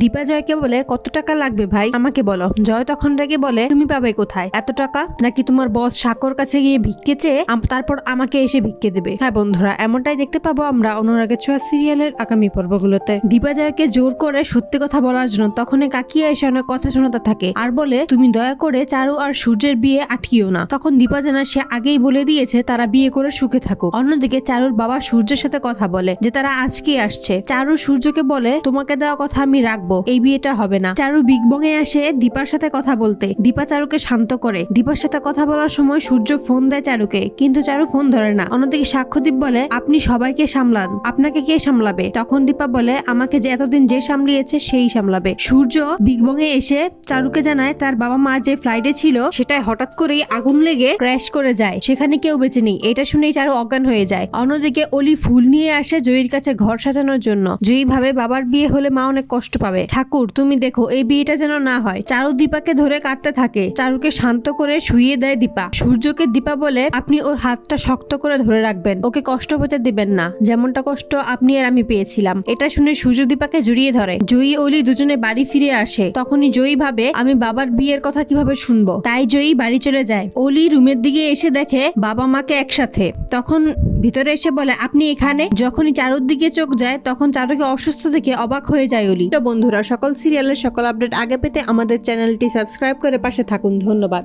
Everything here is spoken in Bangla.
দীপা জয়কে বলে, কত টাকা লাগবে ভাই? আমাকে বলো। জয় তখন রেগে বলে, তুমি পাবে কোথায়? এত টাকা? নাকি তোমার বস সাকর কাছে গিয়ে ভিক্ষে চেয়ে তারপর আমাকে এসে ভিক্ষে দেবে? হ্যাঁ বন্ধুরা, এমনটাই দেখতে পাবো আমরা অনুরাগের ছোঁয়া সিরিয়ালের আগামী পর্বগুলোতে। দীপা জয়কে জোর করে সত্যি কথা বলার জন্য তখনই কাকিয়া এসে অনেক কথা শোনাতে থাকে আর বলে, তুমি দয়া করে চারু আর সূর্যের বিয়ে আটকিও না। তখন দীপা জানা সে আগেই বলে দিয়েছে, তারা বিয়ে করে সুখে থাকুক। অন্যদিকে চারুর বাবা সূর্যের সাথে কথা বলে যে, তারা আজকে আসছে। চারু সূর্যকে বলে, তোমাকে দেওয়া কথা আমি রাখব এই বিয়েটা হবে না। চারু বিগ বং এ আসে দীপার সাথে কথা বলতে। দীপা চারুকে শান্ত করে। দীপার সাথে কথা বলার সময় সূর্য ফোন দেয় চারুকে, কিন্তু চারু ফোন ধরে না। অন্যদিকে সাক্ষ্যদীপ বলে, আপনি সবাইকে সামলান। আপনাকে কে সামলাবে? তখন দীপা বলে, আমাকে যে এতদিন যে সামলিয়েছে, সেই সামলাবে। সূর্য বিগ বং এ এসে চারুকে জানায়, তার বাবা মা যে ফ্লাইটে ছিল সেটাই হঠাৎ করেই আগুন লেগে ক্র্যাশ করে যায়। সেখানে কেউ বেঁচে নেই। এটা শুনেই চারু অজ্ঞান হয়ে যায়। অন্যদিকে অলি ফুল নিয়ে আসে জয়ীর কাছে ঘর সাজানোর জন্য। জয়ী ভাবে বাবার বিয়ে হলে মা অনেক কষ্ট পাবে। ঠাকুর, তুমি দেখো, এই বিয়েটা যেন না হয়। চারু দীপাকে ধরে কাঁদতে থাকে। চারুকে শান্ত করে শুইয়ে দেয় দীপা। সূর্যকে দীপা বলে, আপনি ওর হাতটা শক্ত করে ধরে রাখবেন। ওকে কষ্ট পেতে দিবেন না। যেমনটা কষ্ট আপনি আর আমি পেয়েছিলাম। এটা শুনে সূর্য দীপাকে জড়িয়ে ধরে। জয়ী অলি দুজনে বাড়ি ফিরে আসে। তখনই জয়ী ভাবে, আমি বাবার বিয়ের কথা কীভাবে শুনব? তাই জয়ী বাড়ি চলে যায়। অলি রুমের দিকে এসে দেখে বাবা মাকে একসাথে। তখন ভিতরে এসে বলে, আপনি এখানে? যখনই চারুর দিকে চোখ যায়, তখন চারুকে অসুস্থ থেকে অবাক হয়ে যায় অলি। তো বন্ধুরা, সকল সিরিয়ালের সকল আপডেট আগে পেতে আমাদের চ্যানেলটি সাবস্ক্রাইব করে পাশে থাকুন। ধন্যবাদ।